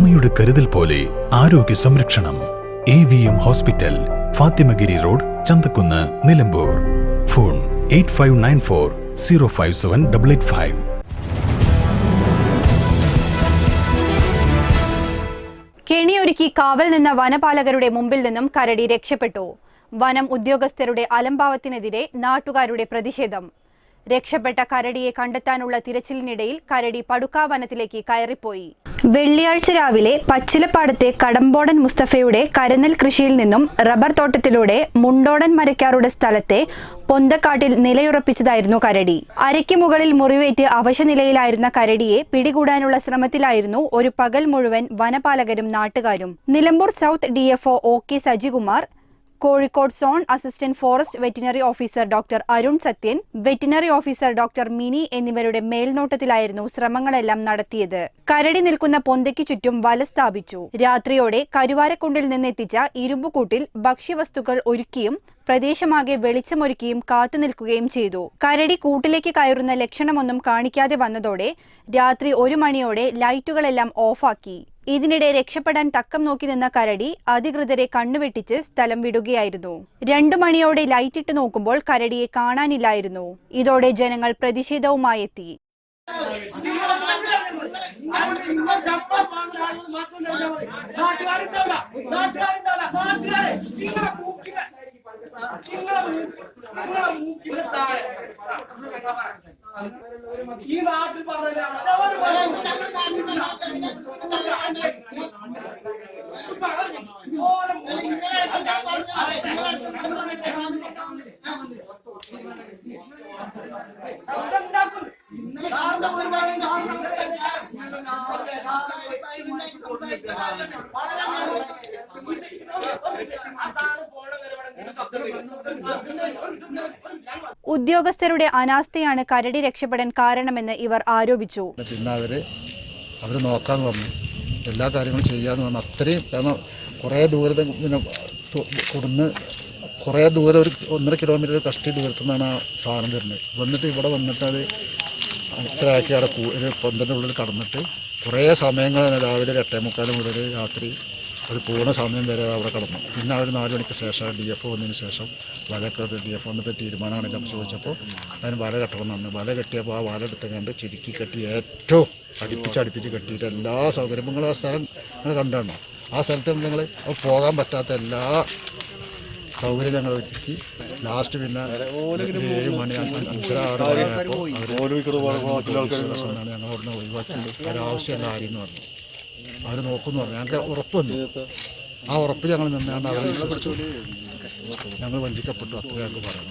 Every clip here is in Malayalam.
അമ്മയുടെ കരുതൽ പോലെ ആരോഗ്യ സംരക്ഷണം. A V M hospital Fathimagiri road Chanthakkunnu Nilambur. Phone eight five nine four zero five seven double eight five. കെണിയൊരുക്കി കാവൽ നിന്ന വനപാലകരുടെ മുമ്പിൽ നിന്നും കരടി രക്ഷപ്പെട്ടു. വനം ഉദ്യോഗസ്ഥരുടെ അലംഭാവത്തിനെതിരെ നാട്ടുകാരുടെ പ്രതിഷേധം. രക്ഷപ്പെട്ട കരടിയെ കണ്ടെത്താനുള്ള തിരച്ചിലിനിടയിൽ കരടി പടുക്കാവനത്തിലേക്ക് കയറിപ്പോയി. വെള്ളിയാഴ്ച രാവിലെ പച്ചിലപ്പാടത്തെ കടമ്പോടൻ മുസ്തഫയുടെ കരനൽ കൃഷിയിൽ നിന്നും റബ്ബർ തോട്ടത്തിലൂടെ മുണ്ടോടൻ മരക്കാരുടെ സ്ഥലത്തെ പൊന്തക്കാട്ടിൽ നിലയുറപ്പിച്ചതായിരുന്നു കരടി. അരയ്ക്ക് മുകളിൽ മുറിവേറ്റ് അവശനിലയിലായിരുന്ന കരടിയെ പിടികൂടാനുള്ള ശ്രമത്തിലായിരുന്നു ഒരു പകൽ മുഴുവൻ വനപാലകരും നാട്ടുകാരും. Nilambur south DFO O K Sajikumar Kozhikode zone assistant forest veterinary officer doctor Arun Sathyan veterinary officer doctor Mini എന്നിവരുടെ മേൽനോട്ടത്തിലായിരുന്നു ശ്രമങ്ങളെല്ലാം നടത്തിയത്. കരടി നിൽക്കുന്ന പൊന്തയ്ക്ക് ചുറ്റും വല സ്ഥാപിച്ചു. രാത്രിയോടെ കരുവാരക്കുണ്ടിൽ നിന്നെത്തിച്ച ഇരുമ്പുകൂട്ടിൽ ഭക്ഷ്യവസ്തുക്കൾ ഒരുക്കിയും പ്രദേശമാകെ വെളിച്ചമൊരുക്കിയും കാത്തു നിൽക്കുകയും ചെയ്തു. കരടി കൂട്ടിലേക്ക് കയറുന്ന ലക്ഷണമൊന്നും കാണിക്കാതെ വന്നതോടെ രാത്രി ഒരു മണിയോടെ ലൈറ്റുകളെല്ലാം ഓഫാക്കി. ഇതിനിടെ രക്ഷപ്പെടാൻ തക്കം നോക്കി നിന്ന കരടി അധികൃതരെ കണ്ണുവെട്ടിച്ച് സ്ഥലം വിടുകയായിരുന്നു. രണ്ടു മണിയോടെ ലൈറ്റിട്ട് നോക്കുമ്പോൾ കരടിയെ കാണാനില്ലായിരുന്നു. ഇതോടെ ജനങ്ങൾ പ്രതിഷേധവുമായി എത്തി. ഈ നാട്ടിൽ പറഞ്ഞില്ല. ഉദ്യോഗസ്ഥരുടെ അനാസ്ഥയാണ് കരടി രക്ഷപ്പെടാൻ കാരണമെന്ന് ഇവർ ആരോപിച്ചു. അവർ നോക്കാമെന്ന് പറഞ്ഞു എല്ലാ കാര്യങ്ങളും ചെയ്യാമെന്ന് പറഞ്ഞു അത്രയും കാരണം കുറേ ദൂരത്തെ പിന്നെ കൊടുന്ന് കുറേ ദൂരം ഒരു ഒന്നര കിലോമീറ്റർ കഷ്ടി ദൂരത്തു നിന്നാണ് ആ സാധനം തരുന്നത് വന്നിട്ട് ഇവിടെ വന്നിട്ട് അത് ഇത്രയാക്കി അവിടെ പന്തിന്റെ ഉള്ളിൽ കടന്നിട്ട് കുറേ സമയങ്ങളാണ് രാവിലെ ഒരു എട്ടേ മുക്കാൽ മുതൽ രാത്രി അത് പൂർണ സമയം വരെ അവിടെ കിടന്നു. പിന്നെ അവർ നാല് മണിക്ക് ശേഷം ഡി എഫ് വന്നതിന് ശേഷം വലക്കെടുത്ത് ഡി എഫ് വന്നിട്ട് തീരുമാനമാണ് ഞാൻ ചോദിച്ചപ്പോൾ അതിന് വല കെട്ടണമെന്ന് പറഞ്ഞു. വല കെട്ടിയപ്പോൾ ആ വല എടുത്ത് കണ്ട് ചുരുക്കി കെട്ടി ഏറ്റവും അടുപ്പിച്ച് അടുപ്പിച്ച് കെട്ടിയിട്ട് എല്ലാ സൗകര്യങ്ങളും ആ സ്ഥലം നിങ്ങൾ കണ്ടാണോ? ആ സ്ഥലത്ത് നിങ്ങൾ പോകാൻ പറ്റാത്ത എല്ലാ സൗകര്യം ഞങ്ങൾ ഒരുക്കി. ലാസ്റ്റ് പിന്നെ ഏഴ് മണി അഞ്ച് അഞ്ചര ആറ് മണിയായപ്പോൾ അവർ ഞങ്ങൾ അവിടുന്ന് ഒഴിവാക്കി ഒരാവശ്യമല്ല ആരെന്ന് പറഞ്ഞു. അവർ നോക്കുമെന്ന് പറഞ്ഞു. ഞങ്ങൾക്ക് ഉറപ്പ് ആ ഉറപ്പ് ഞങ്ങൾ നിന്നാണ്ട് അവർ വിശ്വസിച്ചു ഞങ്ങൾ വഞ്ചിക്കപ്പെട്ടു അത്ര ഞങ്ങൾക്ക് പറയുന്നു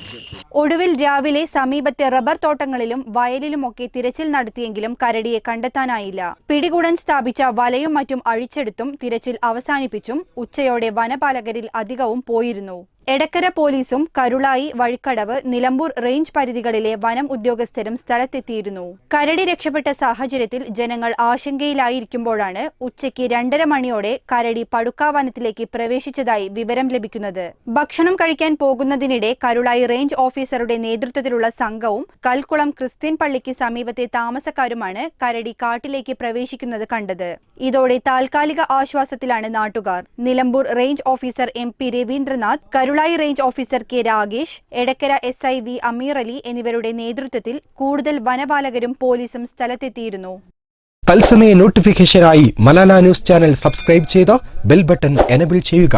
ഒടുവിൽ രാവിലെ സമീപത്തെ റബ്ബർ തോട്ടങ്ങളിലും വയലിലുമൊക്കെ തിരച്ചിൽ നടത്തിയെങ്കിലും കരടിയെ കണ്ടെത്താനായില്ല. പിടികൂടൻ സ്ഥാപിച്ച വലയും മറ്റും അഴിച്ചെടുത്തും തിരച്ചിൽ അവസാനിപ്പിച്ചും ഉച്ചയോടെ വനപാലകരിൽ അധികവും പോയിരുന്നു. എടക്കര പോലീസും കരുളായി വഴിക്കടവ് നിലമ്പൂർ റേഞ്ച് പരിധികളിലെ വനം ഉദ്യോഗസ്ഥരും സ്ഥലത്തെത്തിയിരുന്നു. കരടി രക്ഷപ്പെട്ട സാഹചര്യത്തിൽ ജനങ്ങൾ ആശങ്കയിലായിരിക്കുമ്പോഴാണ് ഉച്ചയ്ക്ക് രണ്ടര മണിയോടെ കരടി പടുക്കാവനത്തിലേക്ക് പ്രവേശിച്ചതായി വിവരം ലഭിക്കുന്നത്. ഭക്ഷണം കഴിക്കാൻ പോകുന്നതിനിടെ കരുളായി റേഞ്ച് ഓഫീസറുടെ നേതൃത്വത്തിലുള്ള സംഘവും കൽക്കുളം ക്രിസ്ത്യൻ പള്ളിക്ക് സമീപത്തെ താമസക്കാരുമാണ് കരടി കാട്ടിലേക്ക് പ്രവേശിക്കുന്നത് കണ്ടത്. ഇതോടെ താൽക്കാലിക ആശ്വാസത്തിലാണ് നാട്ടുകാർ. Nilambur range officer M P Raveendranath Karulai range officer K Ragesh Edakkara S I V Ameer Ali എന്നിവരുടെ നേതൃത്വത്തിൽ കൂടുതൽ വനപാലകരും പോലീസും സ്ഥലത്തെത്തിയിരുന്നു. തത്സമയ നോട്ടിഫിക്കേഷനായി മലാല ന്യൂസ് ചാനൽ സബ്സ്ക്രൈബ് ചെയ്ത് ബെൽ ബട്ടൺ എനബിൾ ചെയ്യുക.